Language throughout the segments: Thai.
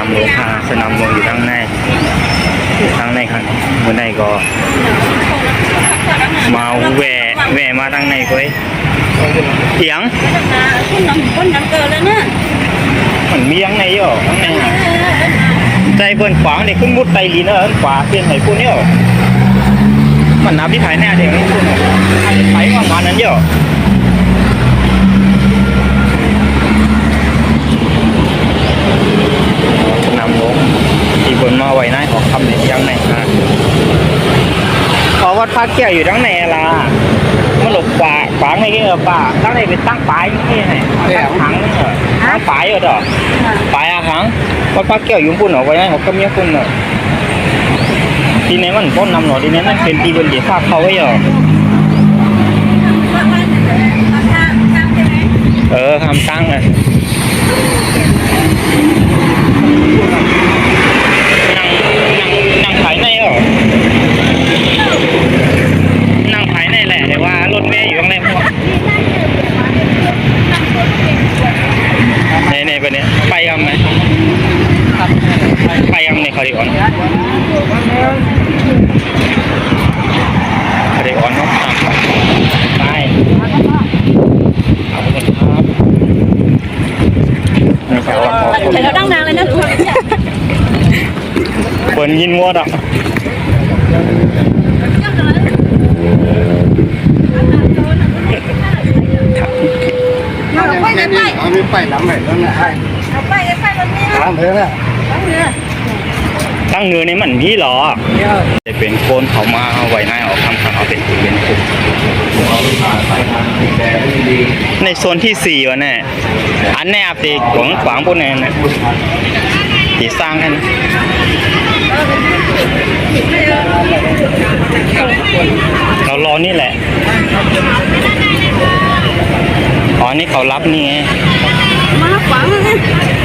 ามหลวงพาสนามหลวงอยู่ข้างในอยู่ข้างในครับเมื่อในก็ มาแหวะแหวะมาทางในก็เอ้ยเถียงคุณน้ำคนน้ำเกินแล้วเนี่ยมันมียังไงอยู่ข้างในอะใจเบิ่นขวางเด็กขึ้นมุดไตลินเออขวาเปลี่ยนไหนพูเนี่ยมันนับที่ภายแน่เด็กนี่พูดไปประมาณนั้นเยอะนำลงที่บนมาไว้ในออกคำเด็กยังไงฮะเพราะวัดพระแก้วอยู่ทั้งในล่ะมันหลบขวาขวางไงเงี้ยป่าทั้งในเป็นตั้งปลายอย่างเงี้ยไงตั้งถังเนี่ยตั้งปลายเหรอปลายอาหางวัดพระแก้วอยู่ปุ่นเหรอไว้ในของก็มีปุ่นเหรอทีนี้มันพ้นนำหนอทีนี้มันเป็นตีบนเดียภาพเขาไว้เหรอเออทำตั้งเลยนั่งนั่งนั่งขายในเหรอนั่งขายในแหละแต่ว่ารถเมย์อยู่ข้างในพวกในในไปเนี่ยไปกันไหม ไปกันในคาริออนคาริออนเขาตามไปขอบคุณครับนี่ครับว่าขอบคุณใช้เราดังนานเลยนะเปิดยินวอดอะเอาไปเลยไปเอาไม่ไปหลังไหนแล้วนะให้เอาไปเลยไปวันนี้หลังเธอน่ะ ตั้งเนื้อนี่มันพี่เหรอเนี่ยจะเป็นโคนเขามาเอาไว้หน้าออกคำสั่งเอาเป็นเป็นกลุ่มในโซนที่สี่วะเนี่ยอันแนบตีขวางขวางพวกนี้นะตีสร้างกันเรารอนี่แหละ อ๋อ นี่เขารับนี่ไง มาขวางเลย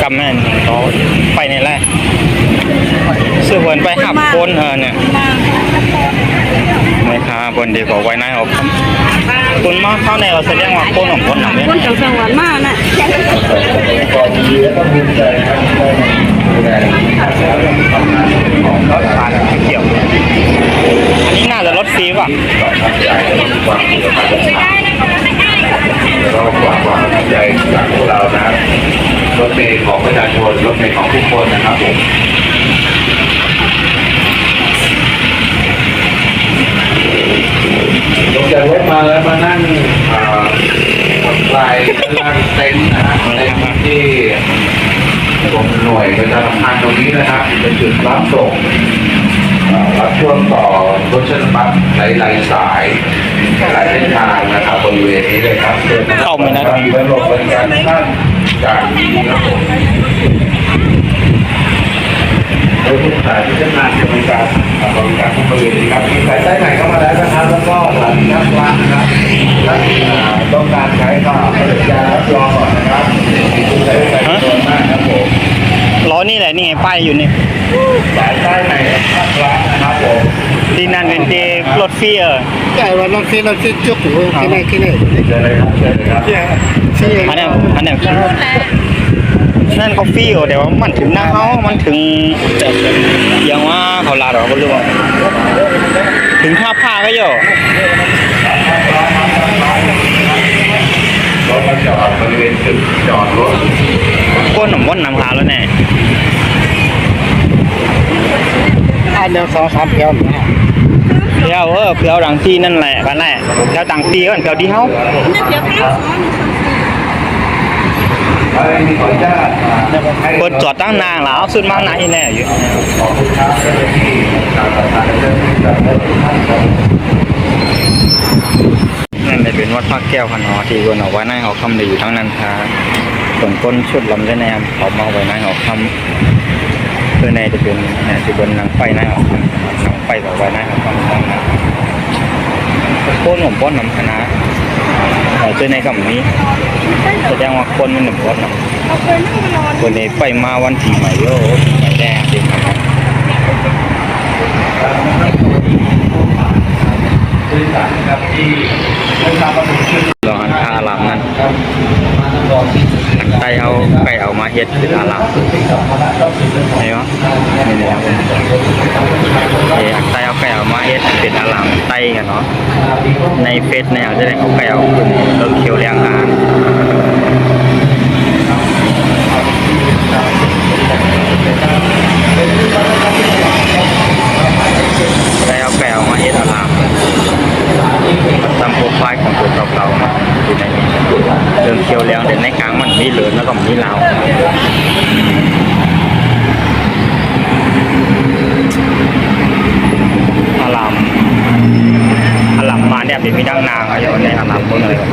กำแม่นเขาไปในแรก เสื้อเวินไปหับโคนเออเนี่ยมาไม่ค่ะบนเดียวก็ไว้ในออกครับคุณมาเข้าในเราแสดงว่าโคนของคนหนังเนี่ยคนจังสังหวัดมากน่ะรถผ่านเกี่ยว อันนี้น่าจะรถฟรีป่ะก็ฝากความตั้งใจจากพวกเรานะรถเมล์ของประชาชนรถเมล์ของทุกคนนะครับผม จากรถมาแล้วมานั่งอ่าผ่อนคลายด้านล่างเต็นท์นะฮะเต็นท์ที่ตรงหน่วยประชาสัมพันธ์ตรงนี้นะครับเป็นจุดรับส่งอ่ารับช่วงต่อรถเช่นบัสหลายๆสายหลายเส้นทางนะครับบริเวณนี้เลยครับเชิญนะครับเข้าไม่ได้มีบริการท่านจากนี้ครับผม ผมล้อนี่แหละนี่ไงป้ายอยู่นี่สายใต้ไหนนักล่างนะครับผมที่นั่นเป็นที่รถฟีเออใช่วันนั้นที่เราที่จุกอยู่ที่ไหนที่ไหนเชิญเลยครับเชิญเลยครับที่ที่อันนี้อันนี้นั่นเขาฟรีอยู่แต่ว่ามันถึงหน้าเขามันถึงยังว่าเขาลาดหรอกก็รู้ว่าถึงท่าผ้าก็อยู่รถ มาจอดบริเวณจุดจอดรถก้นหนุ่มว่นนำพาแล้วแน่อันเดียวสองสามเพียวนะเพียวเออเพียวดังที่นั่นแหละกันแหละเพียวต่างตีกันเพียวที่เขาเนี่ยเดี๋ยวไปเอ้ยมีขออนุญาตให้บนจอดตั้งนานแล้วสุดมากนานอีแน่อยู่ ขอบคุณครักแก้วขนอที่บนเอาไว้ในหอคำเลยอยู่ทั้งนั้นค่ะส่วนก้นชุดลำได้แนมเขามาไว้ในหอคำเพื่อในจะเป็นเนี่ยที่บนนางไฟในหอคำนางไฟต่อไว้ในหอคำทั้งนั้นโค้นหนุ่มป้อนนำคณะเจอในกับนี้แสดงว่าคนมันหนุ่มป้นนำเอนั่งนอนวันนี้ไปมาวันที่ใหม่โยใหม่แดงจริงครับ ริษันข้าอารามนั่นไก่เอาไก่เอามาเฮ็ดเป็นอารามเห็นไหมนี่นะครับเอ้ไก่เอาไก่เอามาเฮ็ดเป็นอารามไต่กันเนาะในเฟซในเอาจะได้เอาไก่เอาขึ้นเริ่มเคียวเลี้ยงอาหาร เคี่ยวเลี้ยงเดี๋ยวในกลางมันมีเหลืองแล้วก็มีลาวอาลามอาลามมาเนี่ยเป็นมีดังนางอะอยู่ในอาลามเมืองอะไรกัน